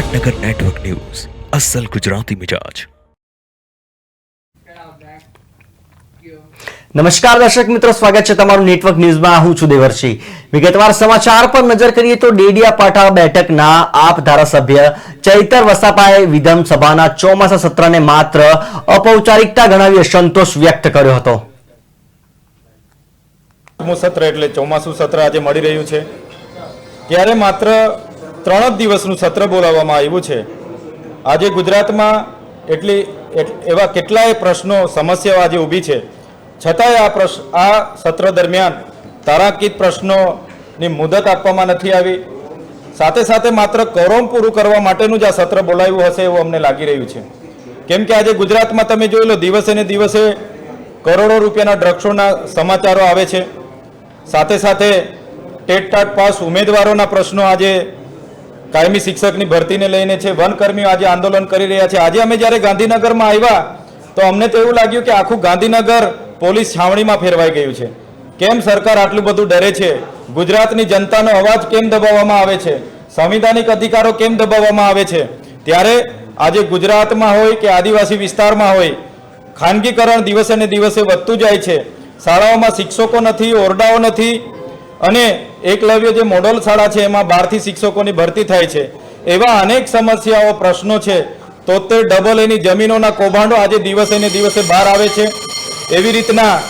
પાટનગર network news. અસલ ગુજરાતી મિજાજ. નમસ્કાર દર્શક મિત્રો સ્વાગત છે તમારું નેટવર્ક ન્યૂઝમાં. હું છું દેવર્ષી. વિગતવાર સમાચાર પર નજર કરીએ તો ડેડિયાપાટા બેઠકના આપ ધારાસભ્ય ચૈતર વસાપાએ વિધાનસભાના ચોમાસા સત્રને માત્ર અપૌપચારિકતા ગણાવી અસંતોષ વ્યક્ત કર્યો હતો. સત્ર એટલે ચોમાસું સત્ર આજે મળી રહ્યું છે. ત્યારે માત્ર ત્રણ જ દિવસનું સત્ર બોલાવવામાં આવ્યું છે. આજે ગુજરાતમાં એટલી એટ- એવા કેટલાય પ્રશ્નો, સમસ્યાઓ આજે ઊભી છે. છતાંય આ પ્રશ્ન આ સત્ર દરમિયાન તારાંકિત પ્રશ્નોની મુદત આપવામાં નથી આવી. સાથે સાથે માત્ર કોરોમ પૂરું કરવા માટેનું જ આ સત્ર બોલાવ્યું હશે એવું અમને લાગી રહ્યું છે. કેમ કે આજે ગુજરાતમાં તમે જોઈ લો, દિવસે ને દિવસે કરોડો રૂપિયાના ડ્રગ્સોના સમાચારો આવે છે. સાથે સાથે ટેટ ટાટ પાસ ઉમેદવારોના પ્રશ્નો આજે કાયમી શિક્ષકની ભરતીને લઈને છે, વનકર્મીઓ આજે આંદોલન કરી રહ્યા છે. આજે અમે જ્યારે ગાંધીનગરમાં આવ્યા, તો અમને તો એવું લાગ્યું કે આખું ગાંધીનગર પોલીસ છાવણીમાં ફેરવાઈ ગયું છે. કેમ સરકાર આટલું બધું ડરે છે? ગુજરાતની જનતાનો અવાજ કેમ દબાવવામાં આવે છે? સંવિધાનિક અધિકારો કેમ દબાવવામાં આવે છે? ત્યારે આજે ગુજરાતમાં હોય કે આદિવાસી વિસ્તારમાં હોય, ખાનગીકરણ દિવસે ને દિવસે વધતું જાય છે. શાળાઓમાં શિક્ષકો નથી, ઓરડાઓ નથી, અને એકલવ્ય જે મોડલ શાળા છે, એમાં બારથી શિક્ષકોની ભરતી થાય છે. એવા અનેક સમસ્યાઓ, પ્રશ્નો છે. તોતેર ડબલ એની જમીનોના કૌભાંડો આજે દિવસે ને દિવસે બહાર આવે છે. એવી રીતના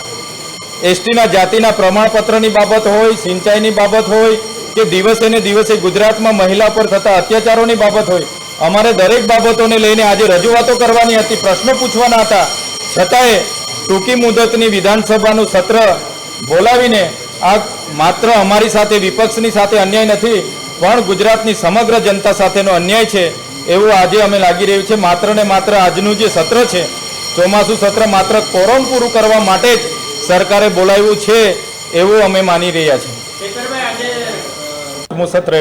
એસટીના જાતિના પ્રમાણપત્રની બાબત હોય, સિંચાઈની બાબત હોય, કે દિવસે ને દિવસે ગુજરાતમાં મહિલા પર થતા અત્યાચારોની બાબત હોય. અમારે દરેક બાબતોને લઈને આજે રજૂઆતો કરવાની હતી, પ્રશ્નો પૂછવાના હતા. છતાંય ટૂંકી મુદતની વિધાનસભાનું સત્ર બોલાવીને આ માત્ર અમારી સાથે વિપક્ષની સાથે અન્યાય નથી પણ ગુજરાતની સમગ્ર જનતા સાથેનો અન્યાય છે એવું આજે અમે લાગી રહ્યું છે. માત્ર ને માત્ર આજનું જે સત્ર છે ચોમાસું સત્ર માત્ર કોરોમ પૂરું કરવા માટે જ સરકારે બોલાવ્યું છે એવું અમે માની રહ્યા છીએ. સત્ર